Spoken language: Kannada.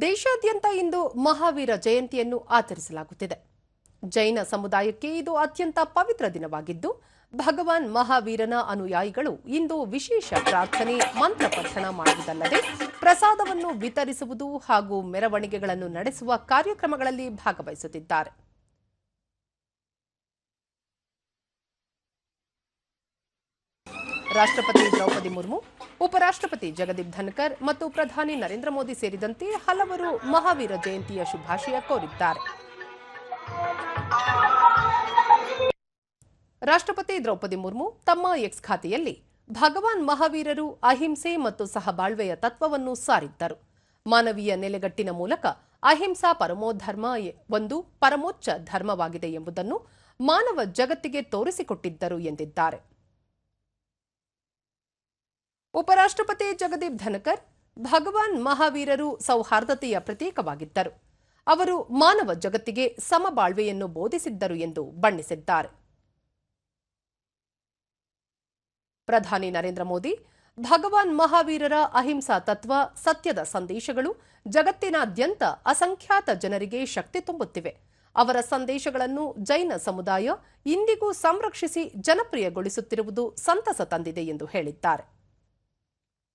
ದೇಶಾದ್ಯಂತ ಇಂದು ಮಹಾವೀರ ಜಯಂತಿಯನ್ನು ಆಚರಿಸಲಾಗುತ್ತಿದೆ. ಜೈನ ಸಮುದಾಯಕ್ಕೆ ಇದು ಅತ್ಯಂತ ಪವಿತ್ರ ದಿನವಾಗಿದ್ದು, ಭಗವಾನ್ ಮಹಾವೀರನ ಅನುಯಾಯಿಗಳು ಇಂದು ವಿಶೇಷ ಪ್ರಾರ್ಥನೆ, ಮಂತ್ರ ಪಠಣ ಮಾಡುವುದಲ್ಲದೆ ಪ್ರಸಾದವನ್ನು ವಿತರಿಸುವುದು ಹಾಗೂ ಮೆರವಣಿಗೆಗಳನ್ನು ನಡೆಸುವ ಕಾರ್ಯಕ್ರಮಗಳಲ್ಲಿ ಭಾಗವಹಿಸುತ್ತಿದ್ದಾರೆ. ರಾಷ್ಟ್ರಪತಿ ದ್ರೌಪದಿ ಮುರ್ಮು ಉಪರಾಷ್ಟ್ರಪತಿ ಜಗದೀಪ್ ಧನ್ಕರ್ ಮತ್ತು ಪ್ರಧಾನಿ ನರೇಂದ್ರ ಮೋದಿ ಸೇರಿದಂತೆ ಹಲವರು ಮಹಾವೀರ ಜಯಂತಿಯ ಶುಭಾಶಯ ಕೋರಿದ್ದಾರೆ. ರಾಷ್ಟ್ರಪತಿ ದ್ರೌಪದಿ ಮುರ್ಮು ತಮ್ಮ ಎಕ್ಸ್ ಖಾತೆಯಲ್ಲಿ ಭಗವಾನ್ ಮಹಾವೀರರು ಅಹಿಂಸೆ ಮತ್ತು ಸಹಬಾಳ್ವೆಯ ತತ್ವವನ್ನು ಸಾರಿದ್ದರು. ಮಾನವೀಯ ನೆಲೆಗಟ್ಟಿನ ಮೂಲಕ ಅಹಿಂಸಾ ಪರಮೋಧರ್ಮ ಒಂದು ಪರಮೋಚ್ಚ ಧರ್ಮವಾಗಿದೆ ಎಂಬುದನ್ನು ಮಾನವ ಜಗತ್ತಿಗೆ ತೋರಿಸಿಕೊಟ್ಟಿದ್ದರು ಎಂದಿದ್ದಾರೆ. ಉಪರಾಷ್ಟ್ರಪತಿ ಜಗದೀಪ್ ಧನಕರ್, ಭಗವಾನ್ ಮಹಾವೀರರು ಸೌಹಾರ್ದತೆಯ ಪ್ರತೀಕವಾಗಿದ್ದರು. ಅವರು ಮಾನವ ಜಗತ್ತಿಗೆ ಸಮಬಾಳ್ವೆಯನ್ನು ಬೋಧಿಸಿದ್ದರು ಎಂದು ಬಣ್ಣಿಸಿದ್ದಾರೆ. ಪ್ರಧಾನಿ ನರೇಂದ್ರ ಮೋದಿ, ಭಗವಾನ್ ಮಹಾವೀರರ ಅಹಿಂಸಾ ತತ್ವ, ಸತ್ಯದ ಸಂದೇಶಗಳು ಜಗತ್ತಿನಾದ್ಯಂತ ಅಸಂಖ್ಯಾತ ಜನರಿಗೆ ಶಕ್ತಿ ತುಂಬುತ್ತಿವೆ. ಅವರ ಸಂದೇಶಗಳನ್ನು ಜೈನ ಸಮುದಾಯ ಇಂದಿಗೂ ಸಂರಕ್ಷಿಸಿ ಜನಪ್ರಿಯಗೊಳಿಸುತ್ತಿರುವುದು ಸಂತಸ ತಂದಿದೆ ಎಂದು ಹೇಳಿದ್ದಾರೆ.